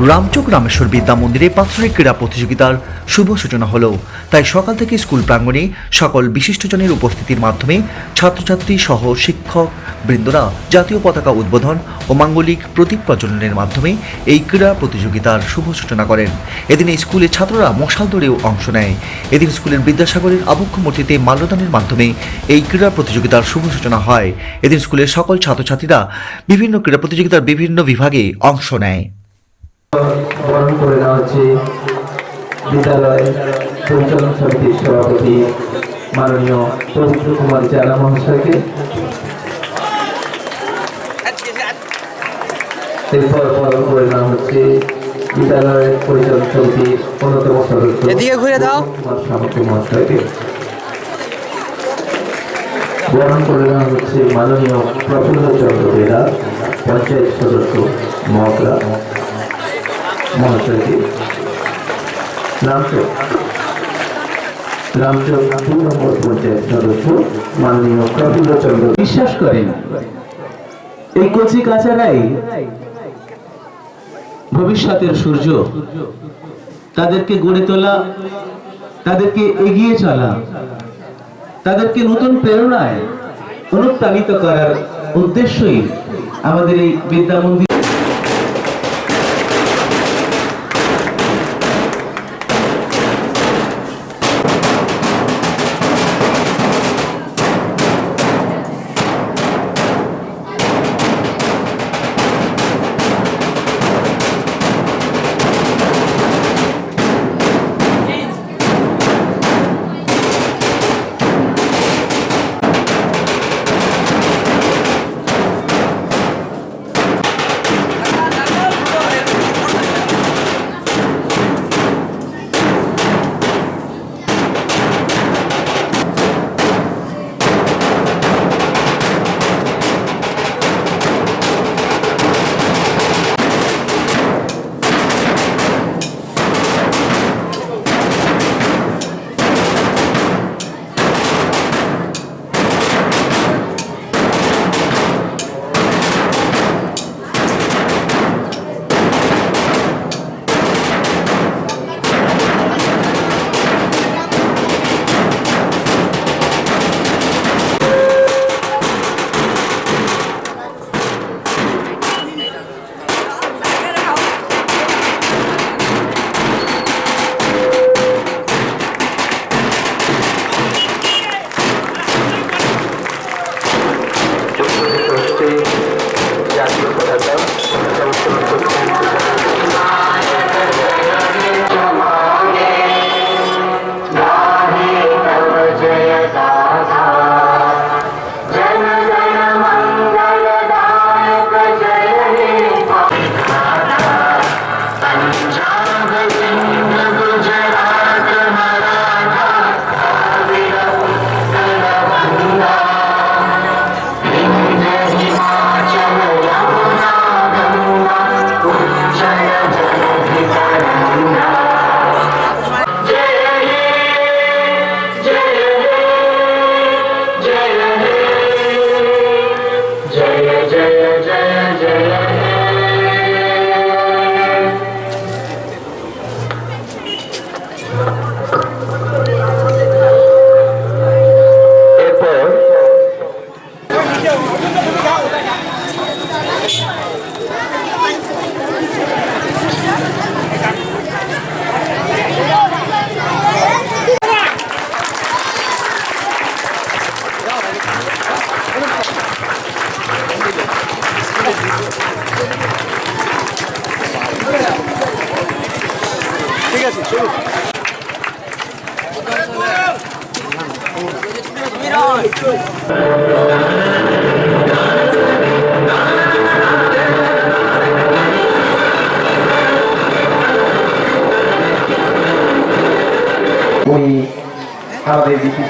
রামচক রামেশ্বর বিদ্যা মন্দিরে বাৎসরিক ক্রীড়া প্রতিযোগিতার শুভ সূচনা হলো। তাই সকাল থেকে স্কুল প্রাঙ্গণে সকল বিশিষ্টজনের উপস্থিতির মাধ্যমে ছাত্রছাত্রী সহ শিক্ষক, বৃন্দরা জাতীয় পতাকা উদ্বোধন ও মাঙ্গলিক প্রদীপ প্রজ্বলনের মাধ্যমে এই ক্রীড়া প্রতিযোগিতার শুভ সূচনা করেন। এদিন স্কুলের ছাত্ররা মশাল দৌড়েও অংশ নেয়। এদিন স্কুলের বিদ্যাসাগরের আবক্ষ মূর্তিতে মাল্যদানের মাধ্যমে এই ক্রীড়া প্রতিযোগিতার শুভ সূচনা হয়। এদিন স্কুলের সকল ছাত্রছাত্রীরা বিভিন্ন ক্রীড়া প্রতিযোগিতার বিভিন্ন বিভাগে অংশ নেয়। বরণ করে নেওয়া হচ্ছে বিদ্যালয় পরিচালন সমিতির সভাপতি মাননীয় পবিত্র কুমার জানা মহাশয়কে। এরপর বরণ করে নেওয়া হচ্ছে বিদ্যালয়ের পরিচালন সমিতির অন্যতম সদস্য এদিকে ঘুরে দাও। কুমার সামন্ত মহাশয়কে। বরণ করে নেওয়া হচ্ছে মাননীয় প্রফুল্ল চন্দ্র বেরা পঞ্চায়েত সদস্য মহকরা বিশ্বাস করেন, এই কচি ভবিষ্যতের সূর্য। তাদেরকে গড়ে তোলা, তাদেরকে এগিয়ে চলা, তাদেরকে নতুন প্রেরণায় অনুপ্রাণিত করার উদ্দেশ্যই আমাদের এই বিদ্যা মন্দির।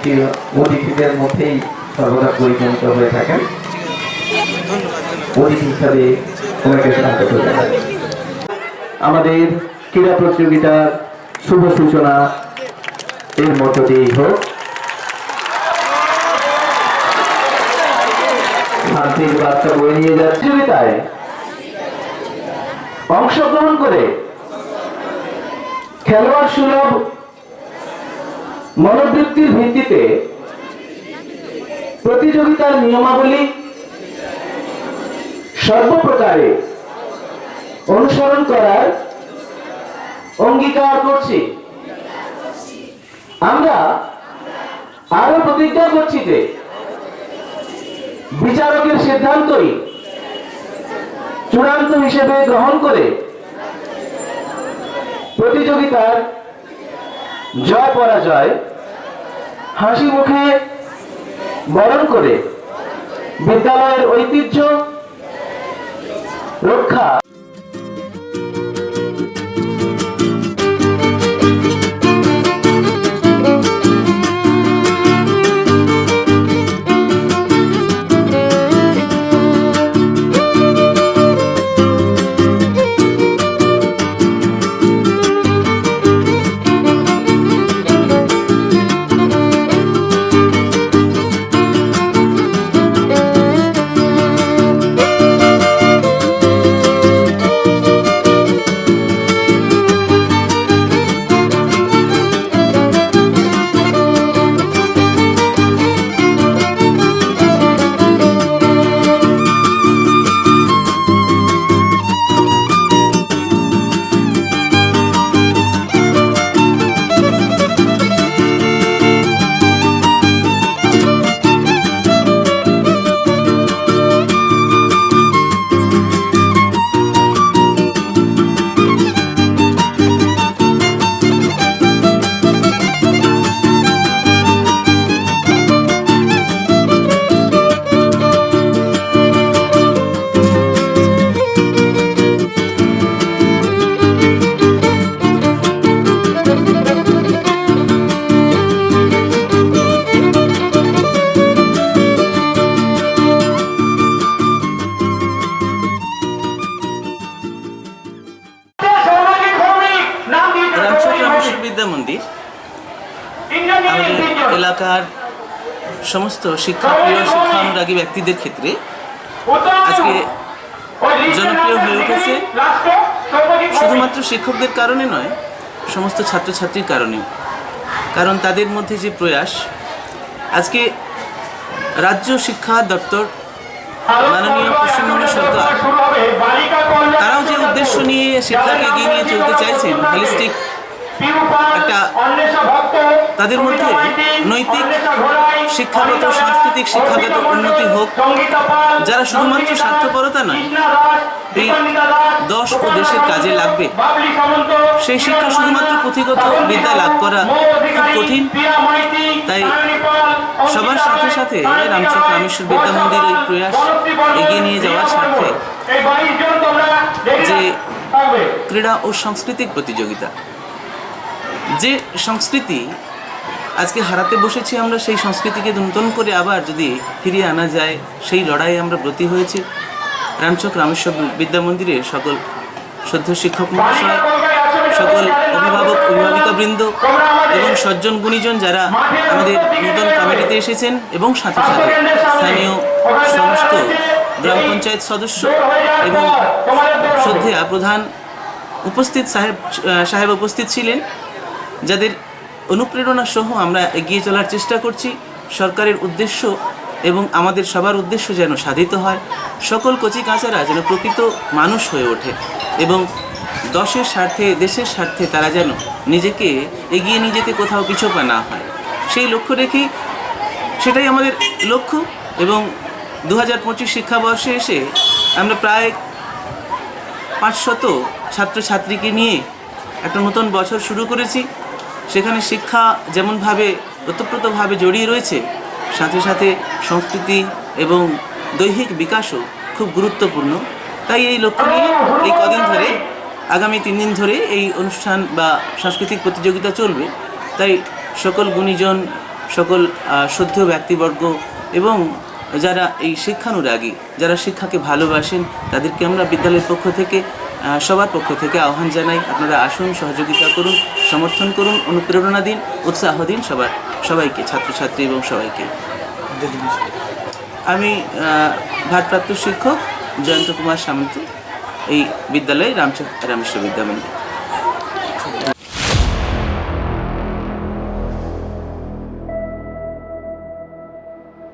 আমাদের অতিথিদের মধ্যেই সর্বদা পরিগণিত হয়ে থাকেন। অতিথি হিসাবে ওনাকে স্বাগত আমাদের ক্রীড়া প্রতিযোগিতার শুভ সূচনা এর মধ্য দিয়েই হোক। শান্তির বার্তা বয়ে নিয়ে যাচ্ছে প্রতিযোগিতায় অংশগ্রহণ করে খেলোয়াড় সুলভ মনোবৃত্তির ভিত্তিতে প্রতিযোগিতার নিয়মাবলী সর্বপ্রকারে অনুসরণ করার অঙ্গীকার করছি। আমরা আরও প্রতিজ্ঞা করছি যে বিচারকের সিদ্ধান্তই চূড়ান্ত হিসেবে গ্রহণ করে প্রতিযোগিতার জয় পরাজয়। হাসি মুখে বরণ করে বিদ্যালয়ের ঐতিহ্য রক্ষা বিদ্যা মন্দির আমাদের এলাকার সমস্ত শিক্ষাপ্রিয় শিক্ষানুরাগী ব্যক্তিদের ক্ষেত্রে আজকে জনপ্রিয় হয়ে উঠেছে শুধুমাত্র শিক্ষকদের কারণে নয় সমস্ত ছাত্রছাত্রীর কারণেও কারণ তাদের মধ্যে যে প্রয়াস আজকে রাজ্য শিক্ষা দপ্তর মাননীয় পশ্চিমবঙ্গ সরকার তারাও যে উদ্দেশ্য নিয়ে শিক্ষাকে এগিয়ে নিয়ে চলতে চাইছেন হোলিস্টিক একটা তাদের মধ্যে নৈতিক শিক্ষাগত সাংস্কৃতিক শিক্ষাগত উন্নতি হোক যারা শুধুমাত্র স্বার্থপরতা নয় এই দশ ও দেশের কাজে লাগবে। সেই শিক্ষা শুধুমাত্র পুঁথিগত বিদ্যা লাভ করা খুব কঠিন। তাই সবার সাথে সাথে রামচন্দ্র রামেশ্বর বিদ্যা মন্দির এই প্রয়াস এগিয়ে নিয়ে যাওয়ার স্বার্থে। যে ক্রীড়া ও সাংস্কৃতিক প্রতিযোগিতা। যে সংস্কৃতি আজকে হারাতে বসেছি আমরা, সেই সংস্কৃতিকে নূতন করে আবার যদি ফিরিয়ে আনা যায়, সেই লড়াইয়ে আমরা ব্রতী হয়েছি। রামচক রামেশ্বর বিদ্যা মন্দিরের সকল শ্রদ্ধ শিক্ষক মহাশয়, সকল অভিভাবক অভিভাবিকা বৃন্দ এবং সজ্জন গুণীজন যারা আমাদের নূতন কমিটিতে এসেছেন এবং সাথে সাথে স্থানীয় সমস্ত গ্রাম পঞ্চায়েত সদস্য এবং শ্রদ্ধেয়া প্রধান উপস্থিত সাহেব সাহেব উপস্থিত ছিলেন। যাদের অনুপ্রেরণা সহ আমরা এগিয়ে চলার চেষ্টা করছি, সরকারের উদ্দেশ্য এবং আমাদের সবার উদ্দেশ্য যেন সাধিত হয়, সকল কচি কাঁচারা যেন প্রকৃত মানুষ হয়ে ওঠে এবং দশের স্বার্থে, দেশের স্বার্থে তারা যেন নিজেকে এগিয়ে নিয়ে যেতে কোথাও পিছোপা না হয়। সেই লক্ষ্য রেখেই সেটাই আমাদের লক্ষ্য এবং দু হাজার পঁচিশ শিক্ষাবর্ষে এসে আমরা প্রায় পাঁচশত ছাত্রছাত্রীকে নিয়ে একটা নতুন বছর শুরু করেছি। সেখানে শিক্ষা যেমনভাবে ওতপ্রোতভাবে জড়িয়ে রয়েছে, সাথে সাথে সংস্কৃতি এবং দৈহিক বিকাশও খুব গুরুত্বপূর্ণ। তাই এই লক্ষ্য নিয়ে এই কদিন ধরে, আগামী তিন দিন ধরে এই অনুষ্ঠান বা সাংস্কৃতিক প্রতিযোগিতা চলবে। তাই সকল গুণীজন, সকল শ্রদ্ধেয় ব্যক্তিবর্গ এবং যারা এই শিক্ষানুরাগী, যারা শিক্ষাকে ভালোবাসেন, তাদেরকে আমরা বিদ্যালয়ের পক্ষ থেকে সবার পক্ষ থেকে আহ্বান জানাই আপনারা আসুন, সহযোগিতা করুন, সমর্থন করুন, অনুপ্রেরণা দিন, উৎসাহ দিন সবার, সবাইকে, ছাত্রছাত্রী এবং সবাইকে। আমি ভারপ্রাপ্ত শিক্ষক জয়ন্ত কুমার সামন্ত, এই বিদ্যালয়ে রামচন্দ্র রামেশ্বর বিদ্যামন্দির।